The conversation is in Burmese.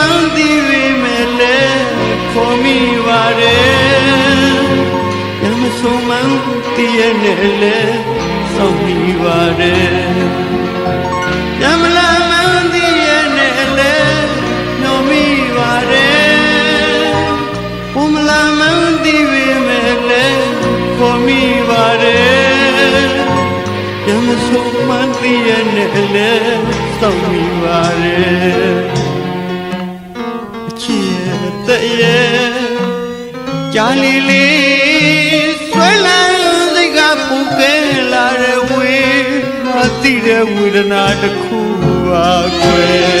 မှန်သိပေမဲ့လည်းခေါ်မိပါတယ်ယမဆုံးမှန်တည်ရနဲ့လည်းစောင့်မိပါတယ်ယမလာမှန်တည်ရနဲ့လည်းနှောမိပါတယ်ဘုမလာမှန်တည်ပေမဲ့လည်းခေါ်မိပါတယ်ယမဆုံးမှန်တည်ရနဲ့လည်းစောင့်မိပါတယ် ချစ်တဲ့ရဲ့ကြာလီလီဆွဲလန်းစိတ်ကပူကဲလာတဲ့ဝေးမသိတဲ့ဝေဒနာတစ်ခုပါကွယ်